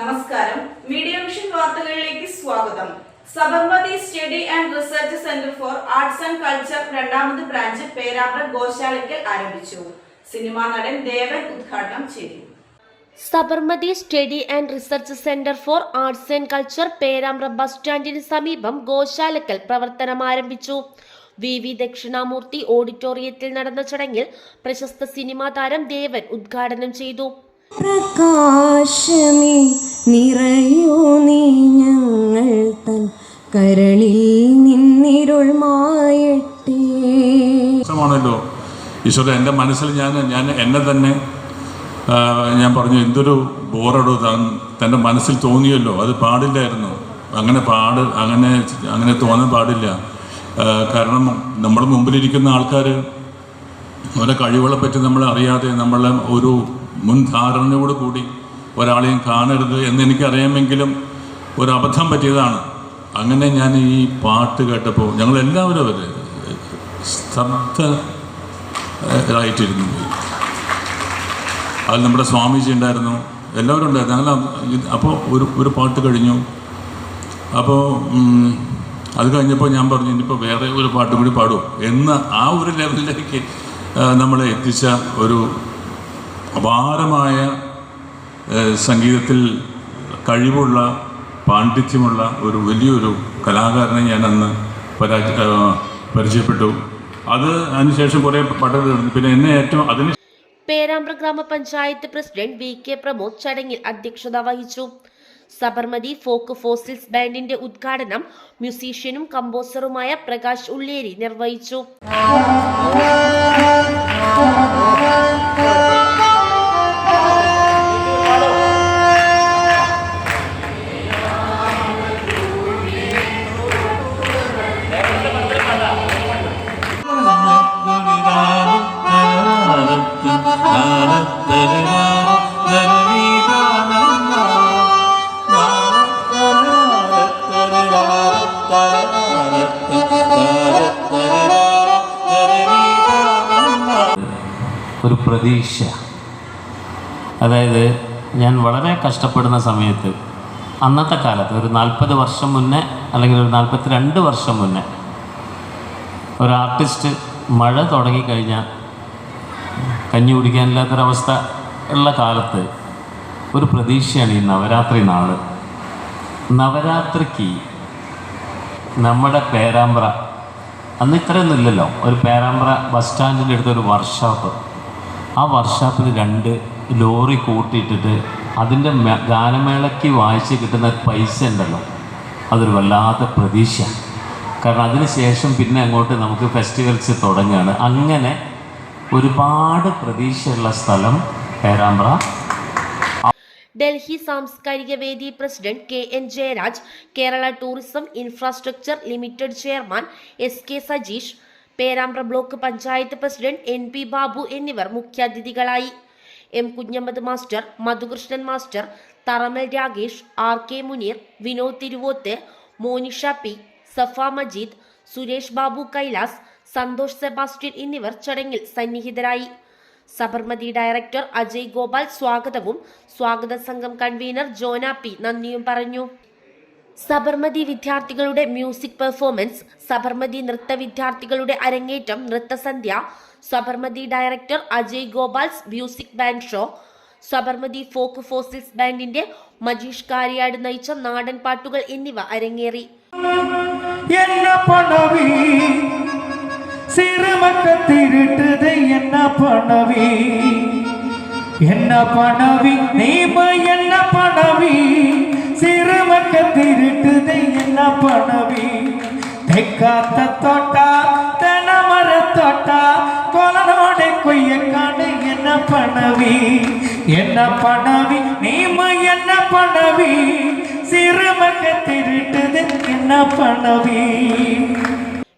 നമസ്കാരം. Media vision വാർത്തകളിലേക്ക് സ്വാഗതം. Sabarmati study and research centre for arts and culture രണ്ടാമത് ബ്രാഞ്ച് പേരാമ്പ്ര ഗോശാലയ്ക്കൽ ആരംഭിച്ചു. സിനിമാ നടൻ ദേവൻ ഉദ്ഘാടനം ചെയ്തു. Sabarmati study and research centre for arts and culture Perambra bus സ്റ്റാൻഡിന് സമീപം ഗോശാലക്കൽ പ്രവർത്തനം ആരംഭിച്ചു. വി വി ദക്ഷിണാമൂർത്തി ഓഡിറ്റോറിയത്തിൽ നടന്ന ചടങ്ങിൽ പ്രശസ്ത സിനിമാ താരം ദേവൻ ഉദ്ഘാടനം ചെയ്തു. പ്രകാശമേ നിറയൂ നീ ഞങ്ങൾ തൻ കരളിൽ നിന്നിരുൾ മായട്ടെ. പ്രശ്നമാണല്ലോ ഈശ്വര എന്റെ മനസ്സിൽ ഞാൻ ഞാൻ എന്നെ തന്നെ ഞാൻ പറഞ്ഞു എന്തൊരു ബോറടോ താൻ തന്റെ മനസ്സിൽ തോന്നിയല്ലോ അത് പാടില്ലായിരുന്നു. അങ്ങനെ പാട് അങ്ങനെ അങ്ങനെ തോന്നാൻ പാടില്ല. കാരണം നമ്മുടെ മുമ്പിലിരിക്കുന്ന ആൾക്കാർ അവരുടെ കഴിവുകളെ പറ്റി നമ്മൾ അറിയാതെ നമ്മളെ ഒരു മുൻധാരണയോട് കൂടി ഒരാളെയും കാണരുത് എന്ന് എനിക്കറിയാമെങ്കിലും ഒരു അബദ്ധം പറ്റിയതാണ്. അങ്ങനെ ഞാൻ ഈ പാട്ട് കേട്ടപ്പോൾ ഞങ്ങളെല്ലാവരും അവർ സ്തബ്ധരായിട്ടിരുന്നു പോയി അതിൽ നമ്മുടെ സ്വാമിജി ഉണ്ടായിരുന്നു. എല്ലാവരും ഉണ്ടായിരുന്നു. ഞങ്ങൾ അപ്പോൾ ഒരു ഒരു പാട്ട് കഴിഞ്ഞു. അപ്പോൾ അത് കഴിഞ്ഞപ്പോൾ ഞാൻ പറഞ്ഞു ഇനിയിപ്പോൾ വേറെ ഒരു പാട്ട് കൂടി പാടും. എന്ന് ആ ഒരു ലെവലിലേക്ക് നമ്മളെ എത്തിച്ച ഒരു അപാരമായ സംഗീതത്തിൽ കഴിവുള്ള പാണ്ഡിത്യമുള്ള ഒരു വലിയൊരു കലാകാരനെ ഞാൻ അന്ന് പരാജ പരിചയപ്പെട്ടു. അത് അതിനുശേഷം കുറേ പാട്ടുകൾ പിന്നെ എന്നെ ഏറ്റവും അതിന് പേരാമ്പ്ര ഗ്രാമപഞ്ചായത്ത് പ്രസിഡന്റ് വി കെ പ്രമോദ് ചടങ്ങിൽ അധ്യക്ഷത വഹിച്ചു. സബർമതി ഫോക്ക് ഫോസിൽസ് ബാൻഡിന്റെ ഉദ്ഘാടനം മ്യൂസീഷ്യനും കമ്പോസറുമായ പ്രകാശ് ഉള്ളേരി നിർവഹിച്ചു. ഒരു പ്രതീക്ഷ. അതായത് ഞാൻ വളരെ കഷ്ടപ്പെടുന്ന സമയത്ത് അന്നത്തെ കാലത്ത് ഒരു നാൽപ്പത് വർഷം മുന്നേ അല്ലെങ്കിൽ ഒരു നാൽപ്പത്തി രണ്ട് വർഷം മുന്നേ ഒരു ആർട്ടിസ്റ്റ് മഴ തുടങ്ങിക്കഴിഞ്ഞാൽ കഞ്ഞി കുടിക്കാനില്ലാത്തൊരവസ്ഥ ഉള്ള കാലത്ത് ഒരു പ്രതീക്ഷയാണ് ഈ നവരാത്രി നാൾ. നവരാത്രിക്ക് നമ്മുടെ പേരാമ്പ്ര അന്ന് ഇത്രയൊന്നും ഇല്ലല്ലോ. ഒരു പേരാമ്പ്ര ബസ് സ്റ്റാൻഡിന്റെ അടുത്ത് ഒരു വർക്ക്ഷോപ്പ്. ആ വർക്ക്ഷോപ്പിൽ രണ്ട് ലോറി കൂട്ടിയിട്ടിട്ട് അതിന്റെ ഗാനമേളയ്ക്ക് വായിച്ച് കിട്ടുന്ന പൈസ ഉണ്ടല്ലോ. അതൊരു വല്ലാത്ത പ്രതീക്ഷ കാരണം അതിന് ശേഷം പിന്നെ അങ്ങോട്ട് നമുക്ക് ഫെസ്റ്റിവൽസ് തുടങ്ങുകയാണ്. അങ്ങനെ ഒരുപാട് പ്രതീക്ഷയുള്ള സ്ഥലം പേരാമ്പ്ര. ഡൽഹി സാംസ്കാരിക വേദി president K N Jayaraj Kerala tourism infrastructure limited chairman S K Sajeesh Perambra block panchayat president N P Babu എന്നിവർ മുഖ്യാതിഥികളായി. M Kunhammad master Madhukrishnan master Tharamal Ragesh R K Muneer Vinod Thiruvoth Monisha P Safa Majeed Suresh Babu Kailas Santhosh Sebastian എന്നിവർ ചടങ്ങിൽ സന്നിഹിതരായി. Sabarmati director Ajay Gopal സ്വാഗതവും സ്വാഗത സംഘം convener Jonah P നന്ദിയും പറഞ്ഞു. സബർമതി വിദ്യാർത്ഥികളുടെ മ്യൂസിക് പെർഫോമൻസ് സബർമതി നൃത്ത വിദ്യാർത്ഥികളുടെ അരങ്ങേറ്റം നൃത്തസന്ധ്യ Sabarmati director Ajay Gopal's music band show Sabarmati folk fossils ബാൻഡിന്റെ Majeesh Kariyad നയിച്ച നാടൻ പാട്ടുകൾ എന്നിവ അരങ്ങേറി. என்ன திருட்டுதை என்ன பண்ணவி என்ன பண்ணவி நீம என்ன பண்ணவி சிறுமக்க திருட்டுதை என்ன பண்ணவி தெக்காத்த தோட்டா தெனமர தோட்டா கொலனோட கொய்ய காடு என்ன பண்ணவி என்ன பண்ணவி நீம என்ன பண்ணவி சிறுமக்க திருட்டுது என்ன பண்ணவி